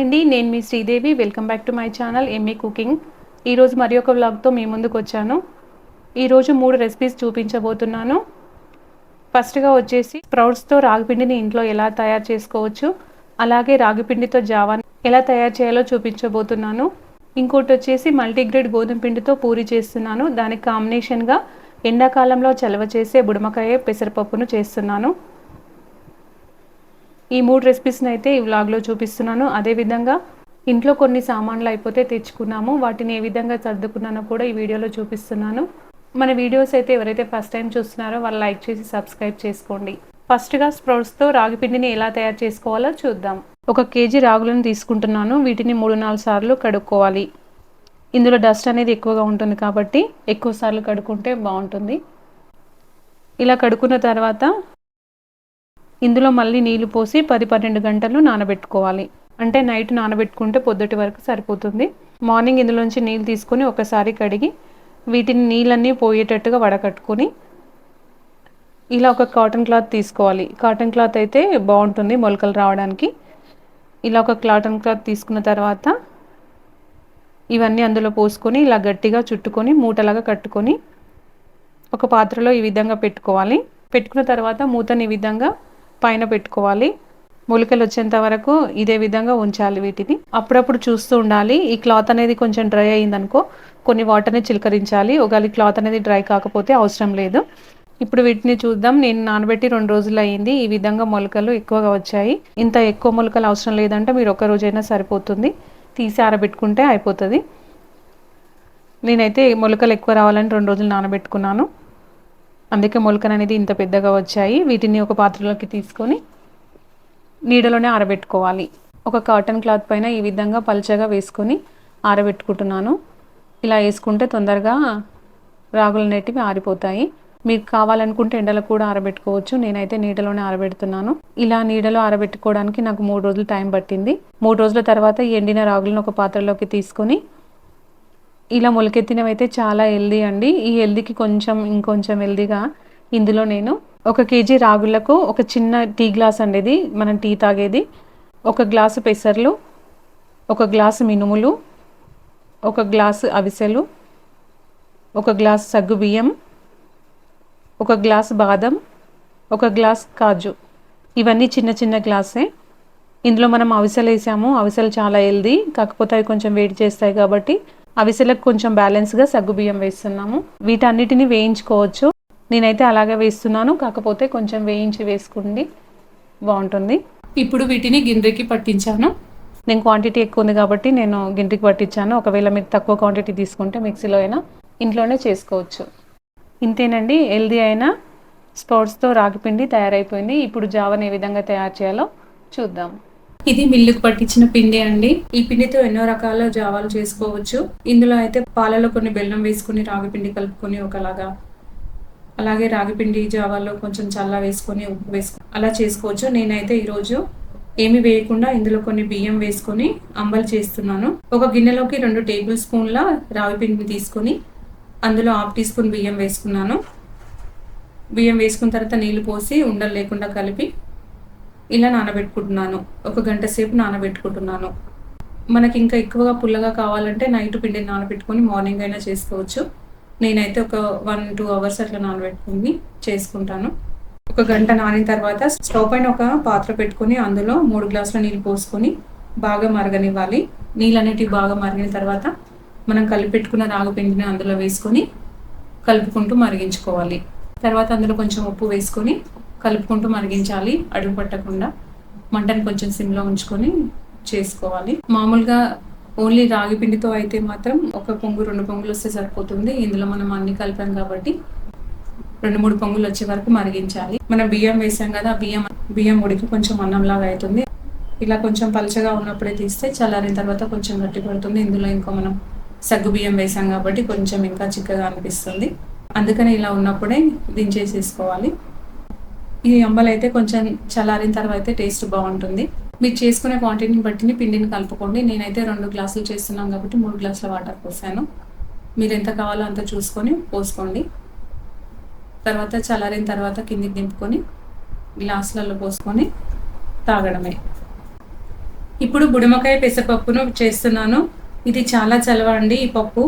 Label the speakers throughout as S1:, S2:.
S1: Hi అండి నేను మీ Sridevi. Welcome back to my channel MA cooking ఈరోజు మరి ఒక వ్లాగ్తో మీ ముందుకు వచ్చాను. ఈరోజు మూడు రెసిపీస్ చూపించబోతున్నాను. ఫస్ట్గా వచ్చేసి స్ప్రౌట్స్తో రాగిపిండిని ఇంట్లో ఎలా తయారు చేసుకోవచ్చు అలాగే రాగిపిండితో జావాని ఎలా తయారు చేయాలో చూపించబోతున్నాను. ఇంకోటి వచ్చేసి మల్టీగ్రేడ్ గోధుమ పిండితో పూరి చేస్తున్నాను. దానికి కాంబినేషన్గా ఎండాకాలంలో చలవ చేసే బుడమకాయ పెసరపప్పును చేస్తున్నాను. ఈ మూడు రెసిపీస్ని అయితే ఈ వ్లాగ్లో చూపిస్తున్నాను. అదేవిధంగా ఇంట్లో కొన్ని సామాన్లు అయిపోతే తెచ్చుకున్నాము. వాటిని ఏ విధంగా సర్దుకున్నానో కూడా ఈ వీడియోలో చూపిస్తున్నాను. మన వీడియోస్ అయితే ఎవరైతే ఫస్ట్ టైం చూస్తున్నారో వాళ్ళు లైక్ చేసి సబ్స్క్రైబ్ చేసుకోండి. ఫస్ట్గా స్ప్రౌట్స్తో రాగి పిండిని ఎలా తయారు చేసుకోవాలో చూద్దాం. ఒక కేజీ రాగులను తీసుకుంటున్నాను. వీటిని మూడు నాలుగు సార్లు కడుక్కోవాలి. ఇందులో డస్ట్ అనేది ఎక్కువగా ఉంటుంది కాబట్టి ఎక్కువ సార్లు కడుక్కుంటే బాగుంటుంది. ఇలా కడుక్కున్న తర్వాత ఇందులో మళ్ళీ నీళ్ళు పోసి పది పన్నెండు గంటలు నానబెట్టుకోవాలి. అంటే నైట్ నానబెట్టుకుంటే పొద్దుటి వరకు సరిపోతుంది. మార్నింగ్ ఇందులోంచి నీళ్ళు తీసుకొని ఒకసారి కడిగి వీటిని నీళ్ళన్నీ పోయేటట్టుగా వడకట్టుకొని ఇలా ఒక కాటన్ క్లాత్ తీసుకోవాలి. కాటన్ క్లాత్ అయితే బాగుంటుంది మొలకలు రావడానికి. ఇలా ఒక కాటన్ క్లాత్ తీసుకున్న తర్వాత ఇవన్నీ అందులో పోసుకొని ఇలా గట్టిగా చుట్టుకొని మూటలాగా కట్టుకొని ఒక పాత్రలో ఈ విధంగా పెట్టుకోవాలి. పెట్టుకున్న తర్వాత మూతని ఈ విధంగా పైన పెట్టుకోవాలి. మొలకలు వచ్చేంత వరకు ఇదే విధంగా ఉంచాలి వీటిని. అప్పుడప్పుడు చూస్తూ ఉండాలి. ఈ క్లాత్ అనేది కొంచెం డ్రై అయిందనుకో కొన్ని వాటర్ని చిలకరించాలి. ఒకవేళ క్లాత్ అనేది డ్రై కాకపోతే అవసరం లేదు. ఇప్పుడు వీటిని చూద్దాం. నేను నానబెట్టి రెండు రోజులు అయ్యింది ఈ విధంగా మొలకలు ఎక్కువగా వచ్చాయి. ఇంత ఎక్కువ మొలకలు అవసరం లేదంటే మీరు ఒక రోజైనా సరిపోతుంది. తీసి ఆరబెట్టుకుంటే అయిపోతుంది. నేనైతే మొలకలు ఎక్కువ రావాలని రెండు రోజులు నానబెట్టుకున్నాను. అందుకే మొలకలు అనేది ఇంత పెద్దగా వచ్చాయి. వీటిని ఒక పాత్రలోకి తీసుకొని నీడలోనే ఆరబెట్టుకోవాలి. ఒక కాటన్ క్లాత్ పైన ఈ విధంగా పల్చగా వేసుకొని ఆరబెట్టుకుంటున్నాను. ఇలా వేసుకుంటే తొందరగా రాగులు అనేటివి ఆరిపోతాయి. మీకు కావాలనుకుంటే ఎండలో కూడా ఆరబెట్టుకోవచ్చు. నేనైతే నీడలోనే ఆరబెడుతున్నాను. ఇలా నీడలో ఆరబెట్టుకోవడానికి నాకు మూడు రోజులు టైం పట్టింది. మూడు రోజుల తర్వాత ఎండిన రాగులను ఒక పాత్రలోకి తీసుకొని ఇలా మొలకెత్తినవి అయితే చాలా హెల్దీ అండి. ఈ హెల్దీకి కొంచెం ఇంకొంచెం హెల్దీగా ఇందులో నేను ఒక కేజీ రాగులకు ఒక చిన్న టీ గ్లాస్ అండి ఇది మనం టీ తాగేది. ఒక గ్లాసు పెసర్లు ఒక గ్లాసు మినుములు ఒక గ్లాసు అవిసెలు ఒక గ్లాసు సగ్గు బియ్యం ఒక గ్లాస్ బాదం ఒక గ్లాస్ కాజు. ఇవన్నీ చిన్న చిన్న గ్లాసే. ఇందులో మనం అవిసెలు వేసాము. అవిసెలు చాలా హెల్దీ. కాకపోతే అవి కొంచెం వేడి చేస్తాయి కాబట్టి అవిసెలకు కొంచెం బ్యాలెన్స్గా సగ్గుబియ్యం వేస్తున్నాము. వీటన్నిటిని వేయించుకోవచ్చు. నేనైతే అలాగే వేస్తున్నాను. కాకపోతే కొంచెం వేయించి వేసుకోండి. బాగుంటుంది. ఇప్పుడు వీటిని గిన్నెకి పట్టించాను. నేను క్వాంటిటీ ఎక్కువ ఉంది కాబట్టి నేను గిన్నెకి పట్టించాను. ఒకవేళ మీరు తక్కువ క్వాంటిటీ తీసుకుంటే మిక్సీలో అయినా ఇంట్లోనే చేసుకోవచ్చు. ఇంతేనండి. హెల్దీ అయిన స్పౌట్స్తో రాగిపిండి తయారైపోయింది. ఇప్పుడు జావన్ ఏ విధంగా తయారు చేయాలో చూద్దాం. ఇది మిల్లుకు పట్టించిన పిండి అండి. ఈ పిండితో ఎన్నో రకాల జావాలు చేసుకోవచ్చు. ఇందులో అయితే పాలలో కొన్ని బెల్లం వేసుకుని రాగి పిండి కలుపుకొని ఒకలాగా అలాగే రాగి పిండి జావాలో కొంచెం చల్ల వేసుకొని ఉప్పు వేసుకొని అలా చేసుకోవచ్చు. నేనైతే ఈరోజు ఏమి వేయకుండా ఇందులో కొన్ని బియ్యం వేసుకొని అంబలు చేస్తున్నాను. ఒక గిన్నెలోకి రెండు టేబుల్ స్పూన్ల రావి పిండిని తీసుకొని అందులో హాఫ్ టీ స్పూన్ బియ్యం వేసుకున్నాను. బియ్యం వేసుకున్న తర్వాత నీళ్ళు పోసి ఉండలు లేకుండా కలిపి ఇలా నానబెట్టుకుంటున్నాను. ఒక గంట సేపు నానబెట్టుకుంటున్నాను. మనకి ఇంకా ఎక్కువగా పుల్లగా కావాలంటే నైట్ పిండిని నానబెట్టుకొని మార్నింగ్ అయినా చేసుకోవచ్చు. నేనైతే ఒక వన్ టూ అవర్స్ అట్లా నానబెట్టుకుని చేసుకుంటాను. ఒక గంట నానిన తర్వాత స్టవ్ పైన ఒక పాత్ర పెట్టుకొని అందులో మూడు గ్లాసుల నీళ్ళు పోసుకొని బాగా మరగనివ్వాలి. నీళ్ళు అనేటివి బాగా మరిగిన తర్వాత మనం కలిపెట్టుకున్న రాగుపిండిని అందులో వేసుకొని కలుపుకుంటూ మరిగించుకోవాలి. తర్వాత అందులో కొంచెం ఉప్పు వేసుకొని కలుపుకుంటూ మరిగించాలి అడుగు పట్టకుండా. మంటను కొంచెం సిమ్లో ఉంచుకొని చేసుకోవాలి. మామూలుగా ఓన్లీ రాగి పిండితో అయితే మాత్రం ఒక పొంగు రెండు పొంగులు వస్తే సరిపోతుంది. ఇందులో మనం అన్ని కలిపాం కాబట్టి రెండు మూడు పొంగులు వచ్చే వరకు మరిగించాలి. మనం బియ్యం వేసాం కదా బియ్యం బియ్యం ఉడికి కొంచెం అన్నంలాగా అవుతుంది. ఇలా కొంచెం పలచగా ఉన్నప్పుడే తీస్తే చల్లారిన తర్వాత కొంచెం గట్టి పడుతుంది. ఇందులో ఇంకా మనం సగ్గు బియ్యం వేసాం కాబట్టి కొంచెం ఇంకా చిక్కగా అనిపిస్తుంది. అందుకని ఇలా ఉన్నప్పుడే దించేసేసుకోవాలి. ఈ అంబలు అయితే కొంచెం చల్లారిన తర్వాత అయితే టేస్ట్ బాగుంటుంది. మీరు చేసుకునే క్వాంటిటీని బట్టి పిండిని కలుపుకోండి. నేనైతే రెండు గ్లాసులు చేస్తున్నాను కాబట్టి మూడు గ్లాసుల వాటర్ పోసాను. మీరు ఎంత కావాలో అంత చూసుకొని పోసుకోండి. తర్వాత చల్లారిన తర్వాత కిందికి దింపుకొని గ్లాసులలో పోసుకొని తాగడమే. ఇప్పుడు బుడమకాయ పెసరపప్పును చేస్తున్నాను. ఇది చాలా చలవ అండి ఈ పప్పు.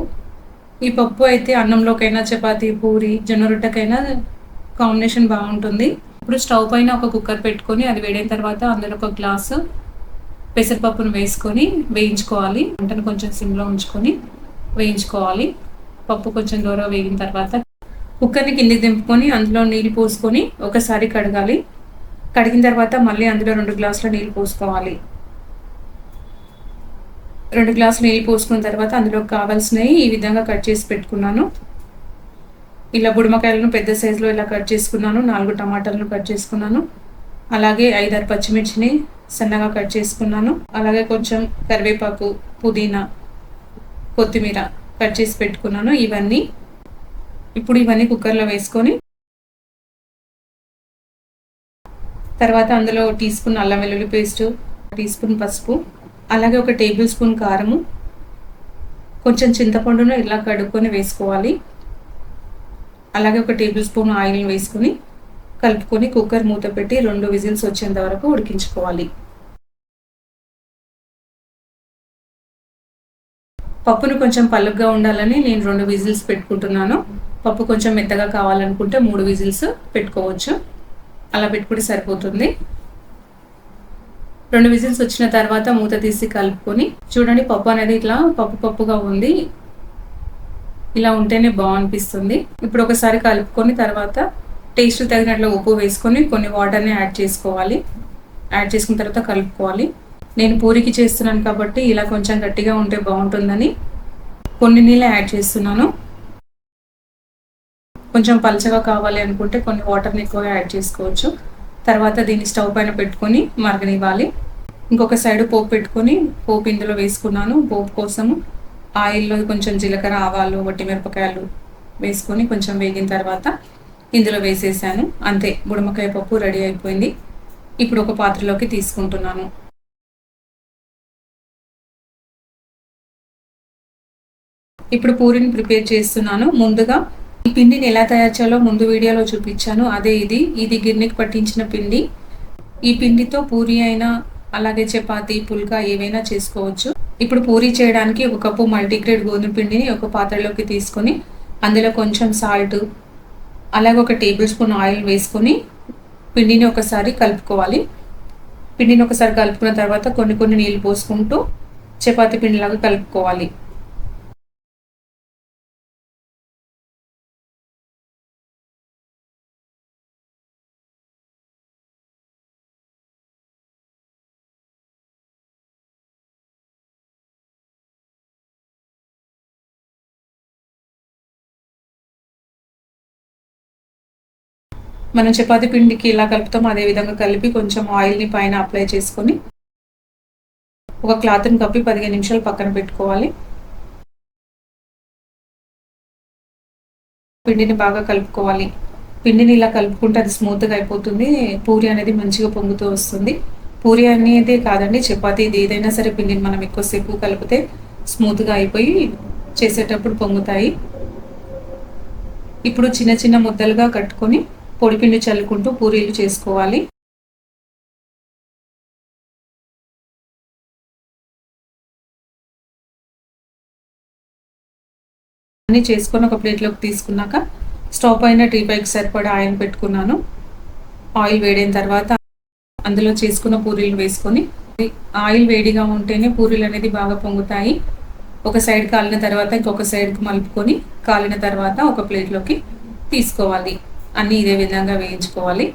S1: ఈ పప్పు అయితే అన్నంలోకైనా చపాతి పూరి జొన్న రొట్టెకైనా కాంబినేషన్ బాగుంటుంది. ఇప్పుడు స్టవ్ పైన ఒక కుక్కర్ పెట్టుకొని అది వేడిన తర్వాత అందులో ఒక గ్లాసు పెసరపప్పును వేసుకొని వేయించుకోవాలి. వంటను కొంచెం సిమ్లో ఉంచుకొని వేయించుకోవాలి. పప్పు కొంచెం దూరం వేగిన తర్వాత కుక్కర్ని కింది దింపుకొని అందులో నీళ్ళు పోసుకొని ఒకసారి కడగాలి. కడిగిన తర్వాత మళ్ళీ అందులో రెండు గ్లాసుల నీళ్ళు పోసుకోవాలి. రెండు గ్లాసులు నీళ్ళు పోసుకున్న తర్వాత అందులో కావాల్సినవి ఈ విధంగా కట్ చేసి పెట్టుకున్నాను. ఇలా బుడమకాయలను పెద్ద సైజులో ఇలా కట్ చేసుకున్నాను. నాలుగు టమాటాలను కట్ చేసుకున్నాను. అలాగే ఐదారు పచ్చిమిర్చిని సన్నగా కట్ చేసుకున్నాను. అలాగే కొంచెం కరివేపాకు పుదీనా కొత్తిమీర కట్ చేసి పెట్టుకున్నాను. ఇవన్నీ ఇప్పుడు ఇవన్నీ కుక్కర్లో వేసుకొని తర్వాత అందులో టీ స్పూన్ అల్లం వెల్లుల్లి పేస్ట్ టీ స్పూన్ పసుపు అలాగే ఒక టేబుల్ స్పూన్ కారము. కొంచెం చింతపండును ఇలా కడుక్కొని వేసుకోవాలి. అలాగే ఒక టేబుల్ స్పూన్ ఆయిల్ వేసుకొని కలుపుకొని కుక్కర్ మూత పెట్టి రెండు విజిల్స్ వచ్చేంత వరకు ఉడికించుకోవాలి. పప్పును కొంచెం పలుగ్గా ఉండాలని నేను రెండు విజిల్స్ పెట్టుకుంటున్నాను. పప్పు కొంచెం మెత్తగా కావాలనుకుంటే మూడు విజిల్స్ పెట్టుకోవచ్చు. అలా పెట్టుకుంటే సరిపోతుంది. రెండు విజిల్స్ వచ్చిన తర్వాత మూత తీసి కలుపుకొని చూడండి పప్పు అనేది ఇట్లా పప్పు పప్పుగా ఉంది. ఇలా ఉంటేనే బాగనిపిస్తుంది. ఇప్పుడు ఒకసారి కలుపుకొని తర్వాత టేస్ట్ తగినట్లు ఉప్పు వేసుకొని కొన్ని వాటర్ని యాడ్ చేసుకోవాలి. యాడ్ చేసుకున్న తర్వాత కలుపుకోవాలి. నేను పూరికి చేస్తున్నాను కాబట్టి ఇలా కొంచెం గట్టిగా ఉంటే బాగుంటుందని కొన్ని నీళ్ళు యాడ్ చేస్తున్నాను. కొంచెం పలచగా కావాలి అనుకుంటే కొన్ని వాటర్ని ఎక్కువ యాడ్ చేసుకోవచ్చు. తర్వాత దీన్ని స్టవ్ పైన పెట్టుకొని మరగనివ్వాలి. ఇంకొక సైడ్ పోపు పెట్టుకొని పోపు ఇందులో వేసుకున్నాను. పోపు కోసము ఆయిల్లో కొంచెం జీలకర్ర ఆవాలు వట్టి మిరపకాయలు వేసుకొని కొంచెం వేగిన తర్వాత ఇందులో వేసేసాను. అంతే బుడమకాయ పప్పు రెడీ అయిపోయింది. ఇప్పుడు ఒక పాత్రలోకి తీసుకుంటున్నాను. ఇప్పుడు పూరిని ప్రిపేర్ చేస్తున్నాను. ముందుగా ఈ పిండిని ఎలా తయారు చేయాలో ముందు వీడియోలో చూపించాను. అదే ఇది. ఇది గిన్నెకి పట్టించిన పిండి. ఈ పిండితో పూరి అయినా అలాగే చపాతి పుల్కా ఏవైనా చేసుకోవచ్చు. ఇప్పుడు పూరి చేయడానికి ఒక కప్పు మల్టీగ్రేడ్ గోధుమ పిండిని ఒక పాత్రలోకి తీసుకొని అందులో కొంచెం సాల్ట్ అలాగే ఒక టేబుల్ స్పూన్ ఆయిల్ వేసుకొని పిండిని ఒకసారి కలుపుకోవాలి. పిండిని ఒకసారి కలుపుకున్న తర్వాత కొన్ని కొన్ని నీళ్ళు పోసుకుంటూ చపాతి పిండిలాగా కలుపుకోవాలి. మనం చపాతి పిండికి ఇలా కలుపుతాం అదే విధంగా కలిపి కొంచెం ఆయిల్ని పైన అప్లై చేసుకొని ఒక క్లాత్ని కప్పి పదిహేను నిమిషాలు పక్కన పెట్టుకోవాలి. పిండిని బాగా కలుపుకోవాలి. పిండిని ఇలా కలుపుకుంటే అది స్మూత్గా అయిపోతుంది. పూరి అనేది మంచిగా పొంగుతూ వస్తుంది. పూరి అనేది కాదండి చపాతి ఇది ఏదైనా సరే పిండిని మనం ఎక్కువసేపు కలిపితే స్మూత్గా అయిపోయి చేసేటప్పుడు పొంగుతాయి. ఇప్పుడు చిన్న చిన్న ముద్దలుగా కట్టుకొని పొడిపిండి చల్లుకుంటూ పూరీలు చేసుకోవాలి. అన్నీ చేసుకొని ఒక ప్లేట్లోకి తీసుకున్నాక స్టవ్ పైన టీ పైకి సరిపడా ఆయిల్ పెట్టుకున్నాను. ఆయిల్ వేడైన తర్వాత అందులో చేసుకున్న పూరీలు వేసుకొని ఆయిల్ వేడిగా ఉంటేనే పూరీలు అనేది బాగా పొంగుతాయి. ఒక సైడ్ కాలిన తర్వాత ఇంకొక సైడ్కి మలుపుకొని కాలిన తర్వాత ఒక ప్లేట్లోకి తీసుకోవాలి. అన్నీ ఇదే విధంగా వేయించుకోవాలి.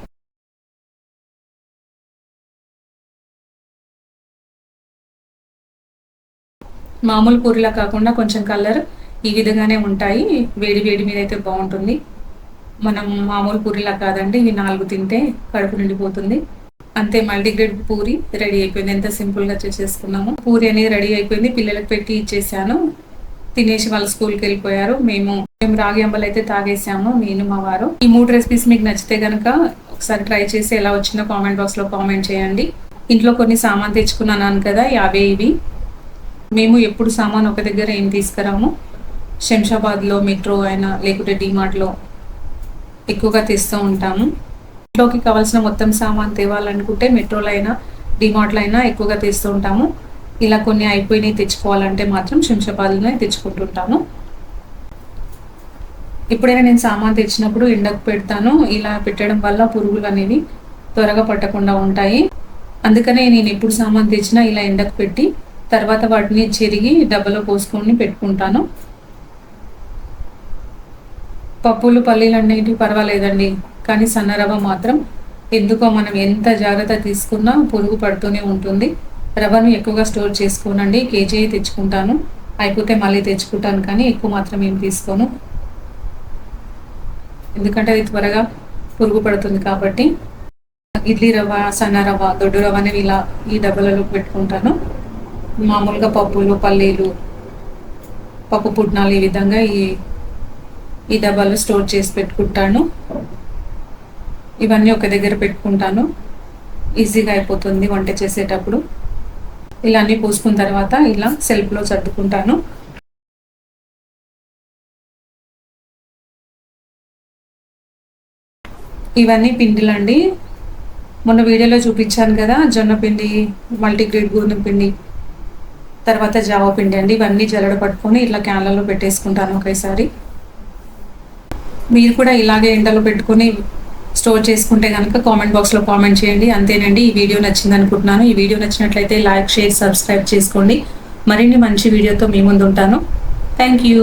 S1: మామూలు పూరిలా కాకుండా కొంచెం కలర్ ఈ విధంగానే ఉంటాయి. వేడి వేడి మీద అయితే బాగుంటుంది. మనం మామూలు పూరిలా కాదండి ఇవి నాలుగు తింటే కడుపు నిండిపోతుంది. అంతే మల్టీగ్రేడ్ పూరి రెడీ అయిపోయింది. ఎంత సింపుల్గా చేసేసుకున్నాము. పూరి అనేది రెడీ అయిపోయింది. పిల్లలకు పెట్టి ఇచ్చేసాను. తినేసి వాళ్ళ స్కూల్కి వెళ్ళిపోయారు. మేము మేము రాగి అంబలు అయితే తాగేసాము నేను మా వారు. ఈ మూడు రెసిపీస్ మీకు నచ్చితే కనుక ఒకసారి ట్రై చేసి ఎలా వచ్చిందో కామెంట్ బాక్స్లో కామెంట్ చేయండి. ఇంట్లో కొన్ని సామాన్ తెచ్చుకున్నాను కదా అవే ఇవి. మేము ఎప్పుడు సామాన్ ఒక దగ్గర ఏం తీసుకురాము. శంషాబాద్లో మెట్రో అయినా లేకుంటే డిమార్ట్లో ఎక్కువగా తెస్తూ ఉంటాము. ఇంట్లోకి కావాల్సిన మొత్తం సామాన్ తేవాలనుకుంటే మెట్రోలో అయినా డిమార్ట్లో అయినా ఎక్కువగా తెస్తూ ఉంటాము. ఇలా కొన్ని అయిపోయినాయి తెచ్చుకోవాలంటే మాత్రం శంషాబాద్లోనే తెచ్చుకుంటుంటాము. ఇప్పుడైనా నేను సామాన్ తెచ్చినప్పుడు ఎండకు పెడతాను. ఇలా పెట్టడం వల్ల పురుగులు అనేవి త్వరగా పట్టకుండా ఉంటాయి. అందుకనే నేను ఎప్పుడు సామాన్ తెచ్చినా ఇలా ఎండకు పెట్టి తర్వాత వాటిని చెరిగి డబ్బలో పోసుకొని పెట్టుకుంటాను. పప్పులు పల్లీలు అనేటివి పర్వాలేదండి. కానీ సన్న మాత్రం ఎందుకో మనం ఎంత జాగ్రత్త తీసుకున్నా పురుగు పడుతూనే ఉంటుంది. రవ్వను ఎక్కువగా స్టోర్ చేసుకోనండి. కేజీ తెచ్చుకుంటాను. అయిపోతే మళ్ళీ తెచ్చుకుంటాను కానీ ఎక్కువ మాత్రం ఏం తీసుకోను. ఎందుకంటే అది త్వరగా పురుగు పడుతుంది కాబట్టి ఇడ్లీ రవ్వ సన్న రవ్వ దొడ్డు రవ్వ అనేవి ఇలా ఈ డబ్బాలలో పెట్టుకుంటాను. మామూలుగా పప్పులు పల్లీలు పప్పు పుట్నాలు ఈ విధంగా ఈ ఈ డబ్బాలో స్టోర్ చేసి పెట్టుకుంటాను. ఇవన్నీ ఒక దగ్గర పెట్టుకుంటాను. ఈజీగా అయిపోతుంది వంట చేసేటప్పుడు. ఇలా అన్నీ పోసుకున్న తర్వాత ఇలా సెల్ఫ్లో సర్దుకుంటాను. ఇవన్నీ పిండిలండి. మొన్న వీడియోలో చూపించాను కదా జొన్న పిండి మల్టీగ్రేడ్ గోధుమ పిండి తర్వాత జావ పిండి అండి. ఇవన్నీ జల్లడ పట్టుకొని ఇట్లా క్యాన్లలో పెట్టేసుకుంటాను ఒకేసారి. మీరు కూడా ఇలాగే ఎండలో పెట్టుకొని స్టోర్ చేసుకుంటే కనుక కామెంట్ బాక్స్లో కామెంట్ చేయండి. అంతేనండి ఈ వీడియో నచ్చింది అనుకుంటున్నాను. ఈ వీడియో నచ్చినట్లయితే లైక్ షేర్ సబ్స్క్రైబ్ చేసుకోండి. మరిన్ని మంచి వీడియోతో మీ ముందు ఉంటాను థ్యాంక్ యూ.